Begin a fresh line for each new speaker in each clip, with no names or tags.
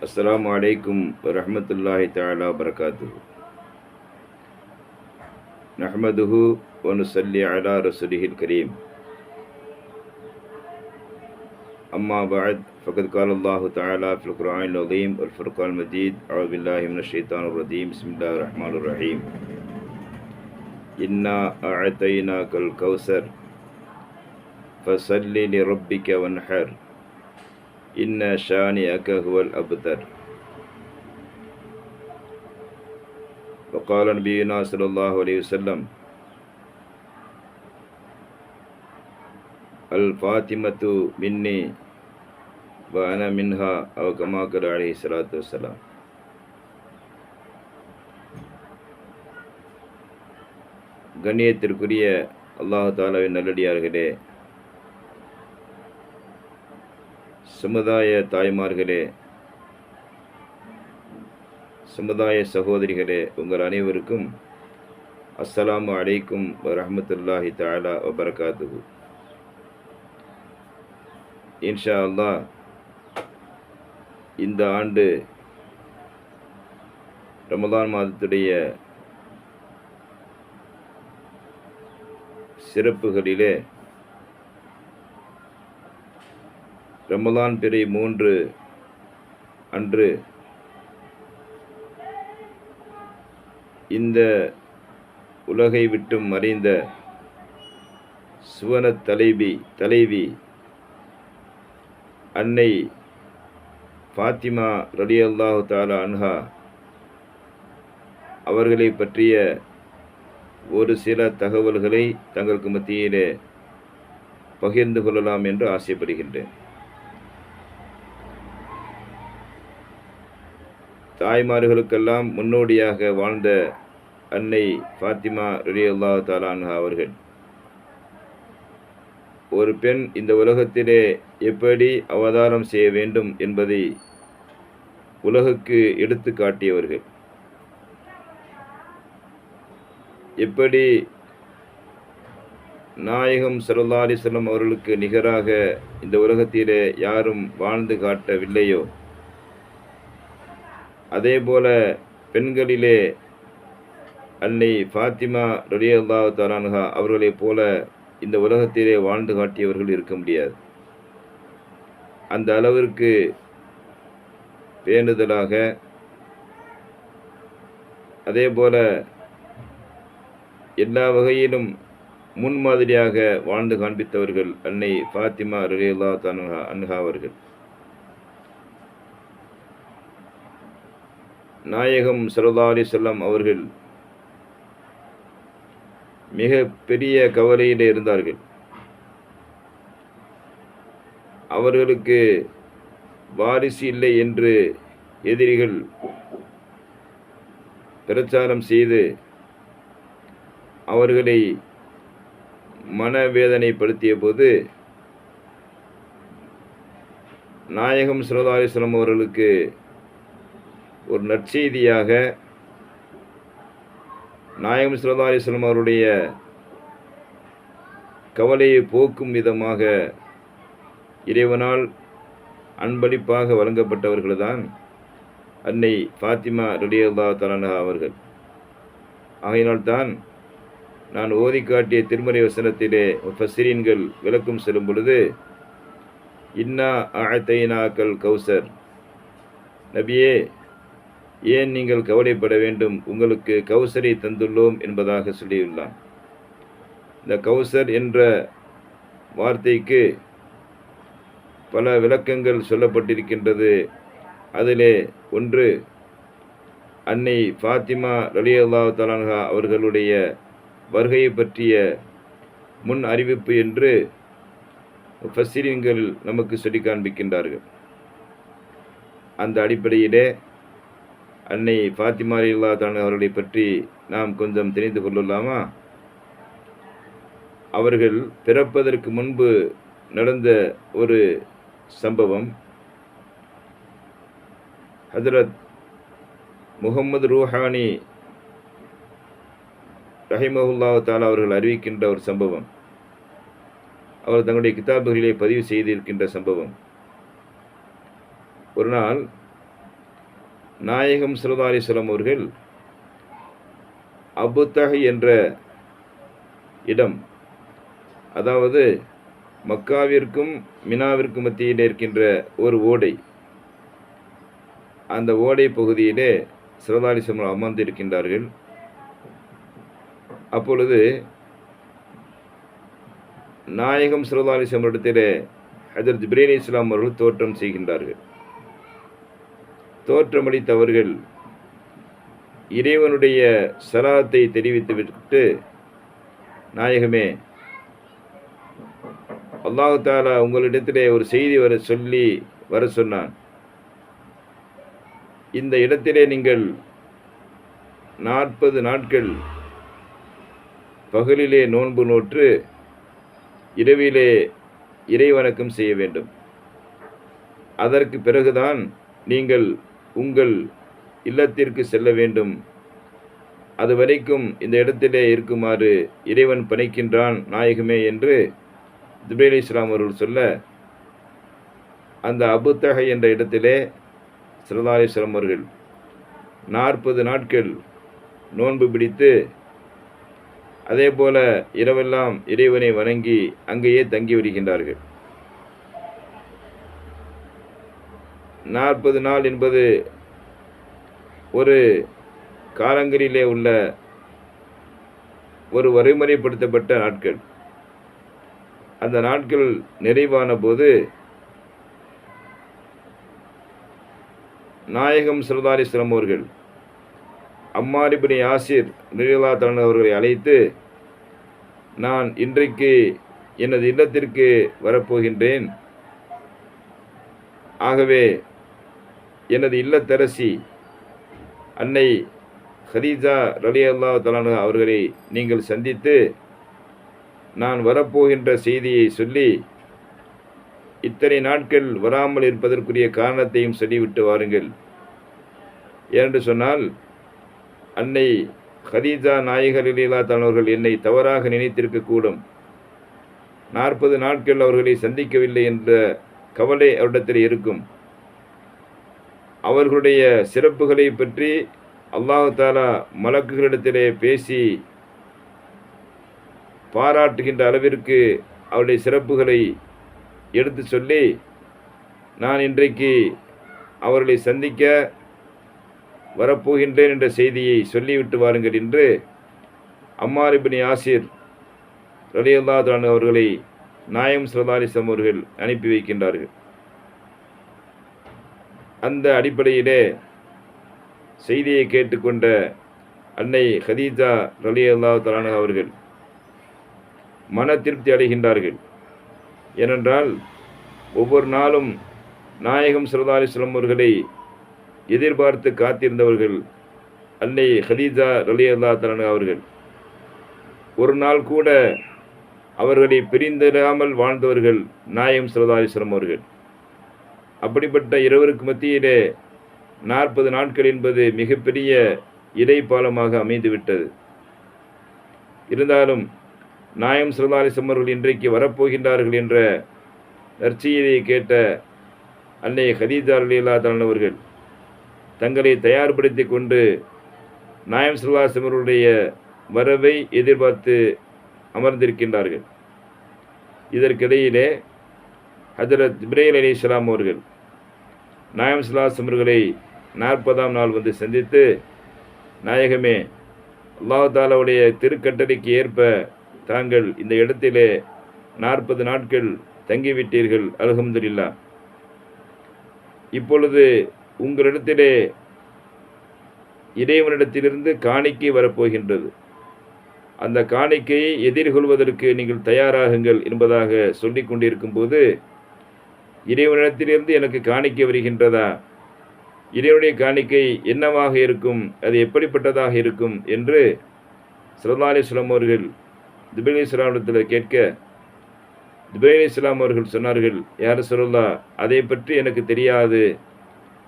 السلام عليكم ورحمة الله تعالى وبركاته. نحمده ونصلي على رسوله الكريم. أما بعد فقد قال الله تعالى في القرآن العظيم والفرقان المجيد أعوذ بالله من الشيطان الرجيم. بسم الله الرحمن الرحيم. إنا أعطيناك الكوثر فصل لربك وانحر. إن شانئك هو الأبتر وقال نبينا صلى الله عليه وسلم الفاطمة مني وأنا منها أو كما قال عليه الصلاة والسلام கண்ணியத்திற்குரிய அல்லாஹ் தாலாவின் நல்லடியார்களே சமுதாய தாய்மார்களே சமுதாய சகோதரிகளே உங்கள் அனைவருக்கும் அஸ்ஸலாமு அலைக்கும் வரஹமத்துல்லாஹி தாலா வபரகாத்துகு இன்ஷா அல்லா இந்த ஆண்டு ரமதான் மாதத்துடைய சிறப்புகளிலே ரமலான் பிறை மூன்று அன்று இந்த உலகை விட்டும் மறைந்த சுவன தலைவி தலைவி அன்னை ஃபாத்திமா ரலி அல்லாஹு தாலா அன்ஹா அவர்களை பற்றிய ஒரு சில தகவல்களை தங்களுக்கு மத்தியிலே பகிர்ந்து கொள்ளலாம் என்று ஆசைப்படுகின்றேன். தாய்மார்களுக்கெல்லாம் முன்னோடியாக வாழ்ந்த அன்னை ஃபாத்திமா ரலி அல்லா தாலான்ஹா அவர்கள். ஒரு பெண் இந்த உலகத்திலே எப்படி அவதாரம் செய்ய வேண்டும் என்பதை உலகுக்கு எடுத்து காட்டியவர்கள். எப்படி நாயகம் சல்லா அலிஸ்லம் அவர்களுக்கு நிகராக இந்த உலகத்திலே யாரும் வாழ்ந்து காட்டவில்லையோ? அதே போல பெண்களிலே அன்னை ஃபாத்திமா ரலியல்லா தலான்ஹா அவர்களைப் போல இந்த உலகத்திலே வாழ்ந்து காட்டியவர்கள் இருக்க முடியாது. அந்த அளவிற்கு பேணுதலாக அதே போல எல்லா வகையிலும் முன்மாதிரியாக வாழ்ந்து காண்பித்தவர்கள் அன்னை ஃபாத்திமா ரலியல்லா தானுஹா அன்ஹா அவர்கள். நாயகம் சல்லா அலி அவர்கள் மிக பெரிய கவலையில் இருந்தார்கள். அவர்களுக்கு வாரிசு இல்லை என்று எதிரிகள் பிரச்சாரம் செய்து அவர்களை மனவேதனைப்படுத்திய போது நாயகம் சிவதாரிசனம் அவர்களுக்கு ஒரு நற்செய்தியாக நாயகம் சுரதாரிஸ்வரம் அவருடைய கவலையை போக்கும் விதமாக இறைவனால் அன்பளிப்பாக வழங்கப்பட்டவர்கள்தான் அன்னை ஃபாத்திமா ரலியல்லா தலனா அவர்கள். ஆகையினால்தான் நான் ஓதி காட்டிய திருமறை வசனத்திலே ஃபசிரீன்கள் விளக்கம் செல்லும் பொழுது இன்னா ஆத்தைனாக்கல் கௌசர். நபியே ஏன் நீங்கள் கவலைப்பட வேண்டும்? உங்களுக்கு கௌசரை தந்துள்ளோம் என்பதாக சொல்லியுள்ளான். இந்த கௌசர் என்ற வார்த்தைக்கு பல விளக்கங்கள் சொல்லப்பட்டிருக்கின்றது. அதிலே ஒன்று அன்னை ஃபாத்திமா ரலி அல்லா தலான்ஹா அவர்களுடைய வருகையை பற்றிய முன் அறிவிப்பு என்று ஃபசிரியங்கள் நமக்கு சொல்லி காண்பிக்கின்றார்கள். அந்த அடிப்படையிலே அன்னை ஃபாத்திமா இல்லா தான் அவர்களை பற்றி நாம் கொஞ்சம் தெரிந்து கொள்ளலாமா? அவர்கள் பிறப்பதற்கு முன்பு நடந்த ஒரு சம்பவம். ஹதரத் முகமது ரூஹானி ரஹிமஹுல்லா தாலா அவர்கள் அறிவிக்கின்ற ஒரு சம்பவம். அவர் தங்களுடைய கிதாபுகளிலே பதிவு செய்திருக்கின்ற சம்பவம். ஒரு நாள் நாயகம் சிறதாரிசலம் அவர்கள் அபுத்தஹ் என்ற இடம் அதாவது மக்காவிற்கும் மினாவிற்கும் மத்தியில் இருக்கின்ற ஒரு ஓடை. அந்த ஓடை பகுதியிலே சிறதாலிசம் அமர்ந்திருக்கின்றார்கள். அப்பொழுது நாயகம் சிறதாலிசம் இடத்திலே ஹஜரத் ஜிப்ரேல் இஸ்லாம் அவர்கள் தோற்றம் செய்கின்றார்கள். தோற்றமளித்தவர்கள் இறைவனுடைய சலாத்தை தெரிவித்துவிட்டு நாயகமே அல்லாஹு தாலா உங்களிடத்திலே ஒரு செய்தி வர சொல்லி வர சொன்னான். இந்த இடத்திலே நீங்கள் நாற்பது நாட்கள் பகலிலே நோன்பு நோற்று இரவிலே இறைவணக்கம் செய்ய வேண்டும். அதற்கு பிறகுதான் நீங்கள் உங்கள் இல்லத்திற்கு செல்ல வேண்டும். அது வரைக்கும் இந்த இடத்திலே இருக்குமாறு இறைவன் பணிக்கின்றான் நாயகமே என்று ஜிப்ரேல் இஸ்லாம் அவர்கள் சொல்ல அந்த அபுத்தகை என்ற இடத்திலே சிறதாலேஸ்வரம் அவர்கள் நாற்பது நாட்கள் நோன்பு பிடித்து அதே போல இரவெல்லாம் இறைவனை வணங்கி அங்கேயே தங்கி வருகின்றார்கள். நாற்பது நாள் என்பது ஒரு காலங்கரிலே உள்ள ஒரு வரைமுறைப்படுத்தப்பட்ட நாட்கள். அந்த நாட்கள் நிறைவான போது நாயகம் சிறதாரிஸ்வரம் அவர்கள் அம்மாரிபினி யாசிர் நிர்மலா தலன் அவர்களை அழைத்து நான் இன்றைக்கு எனது இல்லத்திற்கு வரப்போகின்றேன். ஆகவே எனது இல்லத்தரசி அன்னை ஹதீஜா ரலி அல்லா தலானு அவர்களை நீங்கள் சந்தித்து நான் வரப்போகின்ற செய்தியை சொல்லி இத்தனை நாட்கள் வராமல் இருப்பதற்குரிய காரணத்தையும் சொல்லிவிட்டு வாருங்கள். ஏனென்று சொன்னால் அன்னை ஹதீஜா நாயகர் லீலா அவர்கள் என்னை தவறாக நினைத்திருக்கக்கூடும் நாற்பது நாட்கள் அவர்களை சந்திக்கவில்லை என்ற கவலை அவரிடத்தில் இருக்கும். அவர்களுடைய சிறப்புகளை பற்றி அல்லாஹு தாலா மலக்குகளிடத்திலே பேசி பாராட்டுகின்ற அளவிற்கு அவருடைய சிறப்புகளை எடுத்து சொல்லி நான் இன்றைக்கு அவர்களை சந்திக்க வரப்போகின்றேன் என்ற செய்தியை சொல்லிவிட்டு வாருங்கள் என்று அம்மாரிபினி ஆசிர் ரலியல்லாதான் அவர்களை நாயம் சரதாரிசம் அவர்கள் அனுப்பி வைக்கின்றார்கள். அந்த அடிப்படையிலே செய்தியை கேட்டுக்கொண்ட அன்னை ஹதீஜா ரலி அல்லா தலான அவர்கள் மன திருப்தி அடைகின்றார்கள். ஏனென்றால் ஒவ்வொரு நாளும் நாயகம் சரதாரிஸ்லம் அவர்களை எதிர்பார்த்து காத்திருந்தவர்கள் அன்னை ஹதீஜா ரலி அல்லா தலான அவர்கள். ஒரு நாள் கூட அவர்களை பிரிந்திடாமல் வாழ்ந்தவர்கள் நாயகம் சரதாரிஸ்வரம் அவர்கள். அப்படிப்பட்ட இருவருக்கு மத்தியிலே நாற்பது நாட்கள் என்பது மிகப்பெரிய இடைப்பாலமாக அமைந்துவிட்டது. இருந்தாலும் நாயம் சிறதாலிசம் இன்றைக்கு வரப்போகின்றார்கள் என்ற நற்செய்தியை கேட்ட அன்னை ஹதீஜா அலிலா அவர்கள் தங்களை தயார்படுத்தி கொண்டு நாயம் சிறதாலிசம் அவர்களுடைய வரவை எதிர்பார்த்து அமர்ந்திருக்கின்றார்கள். இதற்கிடையிலே ஹஜரத் இப்ரேல் அலி இஸ்லாம் அவர்கள் நாயம் சிலாசம் அவர்களை நாற்பதாம் நாள் வந்து சந்தித்து நாயகமே அல்லாஹாலாவுடைய திருக்கட்டளைக்கு ஏற்ப தாங்கள் இந்த இடத்திலே நாற்பது நாட்கள் தங்கிவிட்டீர்கள் அலகம்துல்லா இப்பொழுது உங்களிடத்திலே இறைவனிடத்திலிருந்து காணிக்கை வரப்போகின்றது. அந்த காணிக்கையை எதிர்கொள்வதற்கு நீங்கள் தயாராகுங்கள் என்பதாக சொல்லிக் கொண்டிருக்கும் போது இறைவனிடத்திலிருந்து எனக்கு காணிக்க வருகின்றதா? இறைவனுடைய காணிக்கை என்னவாக இருக்கும்? அது எப்படிப்பட்டதாக இருக்கும்? என்று சரதாலி இஸ்லாம் அவர்கள் துபேலி இஸ்லாமிடத்தில் கேட்க துபேலி இஸ்லாம் அவர்கள் சொன்னார்கள் யார் சொல்லலா அதை பற்றி எனக்கு தெரியாது.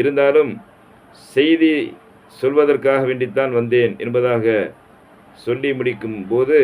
இருந்தாலும் செய்தி சொல்வதற்காக வேண்டித்தான் வந்தேன் என்பதாக சொல்லி முடிக்கும் போது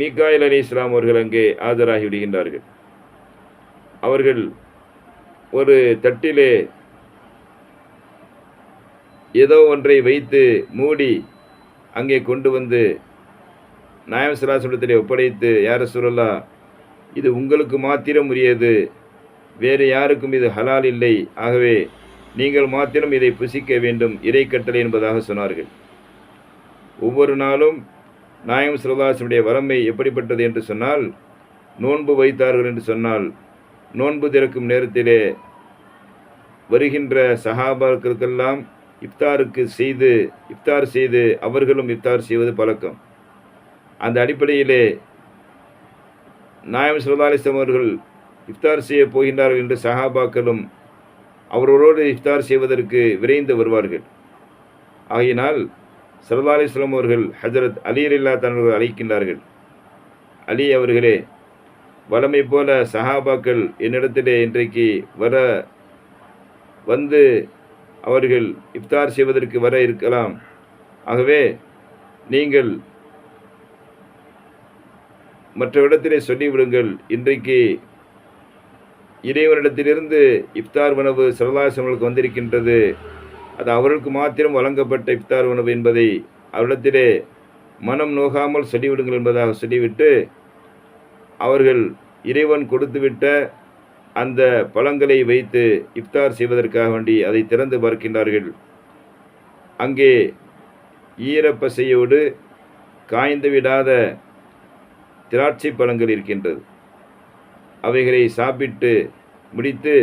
மீகாயில் அலி இஸ்லாம் அவர்கள் அங்கே ஆஜராகி விடுகின்றார்கள். அவர்கள் ஒரு தட்டிலே ஏதோ ஒன்றை வைத்து மூடி அங்கே கொண்டு வந்து நாயம் சிலாசனத்திலே ஒப்படைத்து யார சுரல்லா இது உங்களுக்கு மாத்திரம் உரியது. வேறு யாருக்கும் இது ஹலால் இல்லை. ஆகவே நீங்கள் மாத்திரம் இதை புசிக்க வேண்டும். இறை கட்டளை என்பதாக சொன்னார்கள். ஒவ்வொரு நாளும் நாயம் சிலதாசனுடைய வரம்பை எப்படிப்பட்டது என்று சொன்னால் நோன்பு வைத்தார்கள் என்று சொன்னால் நோன்பு திறக்கும் நேரத்திலே வருகின்ற சஹாபாக்களுக்கெல்லாம் இஃப்தாருக்கு செய்து இஃப்தார் செய்து அவர்களும் இஃப்தார் செய்வது பழக்கம். அந்த அடிப்படையிலே நாயம் சுல்லாலிஸ்லம் அவர்கள் இஃப்தார் செய்ய போகின்றார்கள் என்று சஹாபாக்களும் அவர்களோடு இஃப்தார் செய்வதற்கு விரைந்து வருவார்கள். ஆகையினால் சல்லா அவர்கள் ஹஜரத் அலி அல்லா தன்னர்கள் அழைக்கின்றார்கள். அலி அவர்களே வளமை போல சஹாபாக்கள் என்னிடத்திலே இன்றைக்கு வர வந்து அவர்கள் இஃப்தார் செய்வதற்கு வர இருக்கலாம். ஆகவே நீங்கள் மற்ற இடத்திலே சொல்லிவிடுங்கள் இன்றைக்கு இறைவனிடத்திலிருந்து இஃப்தார் உணவு சரதாசங்களுக்கு வந்திருக்கின்றது. அது அவர்களுக்கு மாத்திரம் வழங்கப்பட்ட இஃப்தார் உணவு என்பதை அவரிடத்திலே மனம் நோகாமல் சொல்லிவிடுங்கள் என்பதாக சொல்லிவிட்டு அவர்கள் இறைவன் கொடுத்துவிட்ட அந்த பழங்களை வைத்து இஃப்தார் செய்வதற்காக வேண்டி அதை திறந்து பார்க்கின்றார்கள். அங்கே ஈரப்பசையோடு காய்ந்து விடாத திராட்சை பழங்கள் இருக்கின்றது. அவைகளை சாப்பிட்டு முடித்து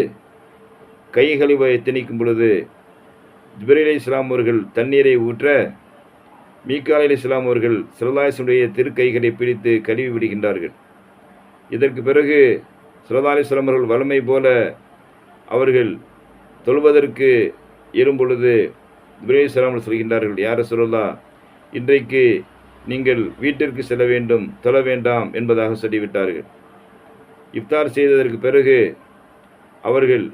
கைகளை திணிக்கும் பொழுது ஜிபரீல் இஸ்லாம் அவர்கள் தண்ணீரை ஊற்ற மீக்கால் அலி இஸ்லாம் அவர்கள் சிறலாசனுடைய திருக்கைகளை பிடித்து கழுவி விடுகின்றார்கள். இதற்கு பிறகு சுரதா அலிஸ்லாம் அவர்கள் போல அவர்கள் தொழுவதற்கு இரும்பொழுது ஜிபரீல் சொல்கின்றார்கள் யார சொல்லலா இன்றைக்கு நீங்கள் வீட்டிற்கு செல்ல வேண்டும் தொழ வேண்டாம் என்பதாக சொல்லிவிட்டார்கள். இஃப்தார் செய்ததற்கு பிறகு அவர்கள்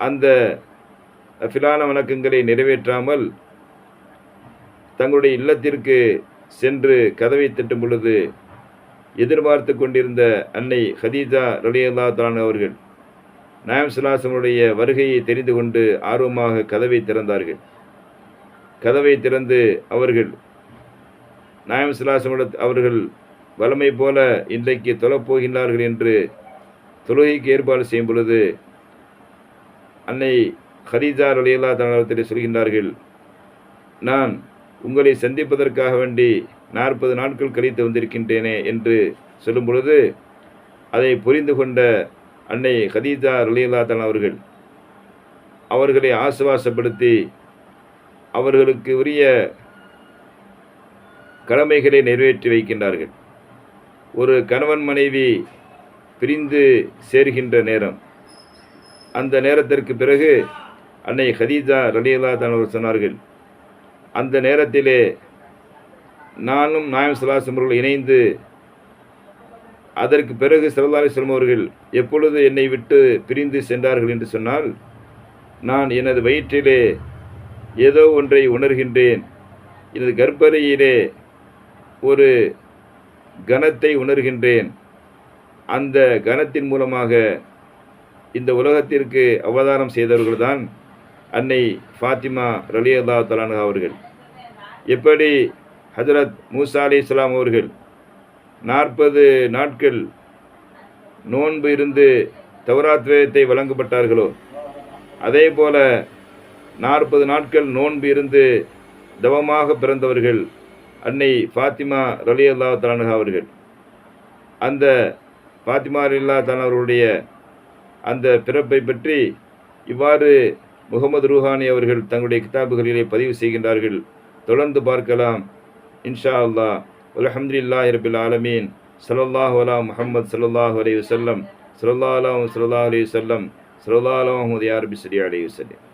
அந்த ஃபிலான வணக்கங்களை நிறைவேற்றாமல் தங்களுடைய இல்லத்திற்கு சென்று கதவை தட்டும் பொழுது எதிர்பார்த்து கொண்டிருந்த அன்னை ஹதீஜா ரலியல்லா தான் அவர்கள் நாயம் சுலாசனுடைய வருகையை தெரிந்து கொண்டு ஆர்வமாக கதவை திறந்தார்கள். கதவை திறந்து அவர்கள் நாயம் சுலாசமோட அவர்கள் வளமை போல இன்றைக்கு தொழப்போகின்றார்கள் என்று தொழுகைக்கு ஏற்பாடு செய்யும் பொழுது அன்னை ஹரிஜா ரலியல்லா தனத்தில் சொல்கின்றார்கள் நான் உங்களை சந்திப்பதற்காக வேண்டி நாற்பது நாட்கள் கழித்து வந்திருக்கின்றேனே என்று சொல்லும் பொழுது அதை புரிந்து கொண்ட அன்னை ஹதீஜா ரலீலாதன் அவர்கள் அவர்களை ஆசுவாசப்படுத்தி அவர்களுக்கு உரிய கடமைகளை நிறைவேற்றி வைக்கின்றார்கள். ஒரு கணவன் மனைவி பிரிந்து சேர்கின்ற நேரம். அந்த நேரத்திற்கு பிறகு அன்னை ஹதீஜா ரலியல்லா அவர் சொன்னார்கள் அந்த நேரத்திலே நானும் நாயம் சலாசம் அவர்கள் இணைந்து அதற்கு பிறகு சிறந்தாலிஸ்லம் அவர்கள் எப்பொழுது என்னை விட்டு பிரிந்து சென்றார்கள் என்று சொன்னால் நான் எனது வயிற்றிலே ஏதோ ஒன்றை உணர்கின்றேன். எனது கர்ப்பறையிலே ஒரு கனத்தை உணர்கின்றேன். அந்த கனத்தின் மூலமாக இந்த உலகத்திற்கு அவதாரம் செய்தவர்கள்தான் அன்னை ஃபாத்திமா ரலி அல்லா தலானு அவர்கள். எப்படி ஹஜரத் மூசா அலி இஸ்லாம் அவர்கள் நாற்பது நாட்கள் நோன்பு இருந்து தவராத் வேதத்தை வழங்கப்பட்டார்களோ அதே போல நாற்பது நாட்கள் நோன்பு இருந்து தவமாக பிறந்தவர்கள் அன்னை ஃபாத்திமா ரலி அல்லா தலானு அவர்கள். அந்த ஃபாத்திமா அல்லா அவர்களுடைய அந்த பிறப்பை பற்றி இவ்வாறு முகமது ரூஹானி அவர்கள் தங்களுடைய கிதாபுகளிலே பதிவு செய்கின்றார்கள். தொடர்ந்து பார்க்கலாம். இன்ஷா அல்லா அலமதுல்லா இரபில் ஆலமீன் சல்லாஹ் அலா முஹம்மது சல்லாஹ் அலி வல்லம் சல்லா அலாம் சல்லா அலி வல்லம் சல்லா அலாம் யார் பிஸ்ரி அலி வல்லம்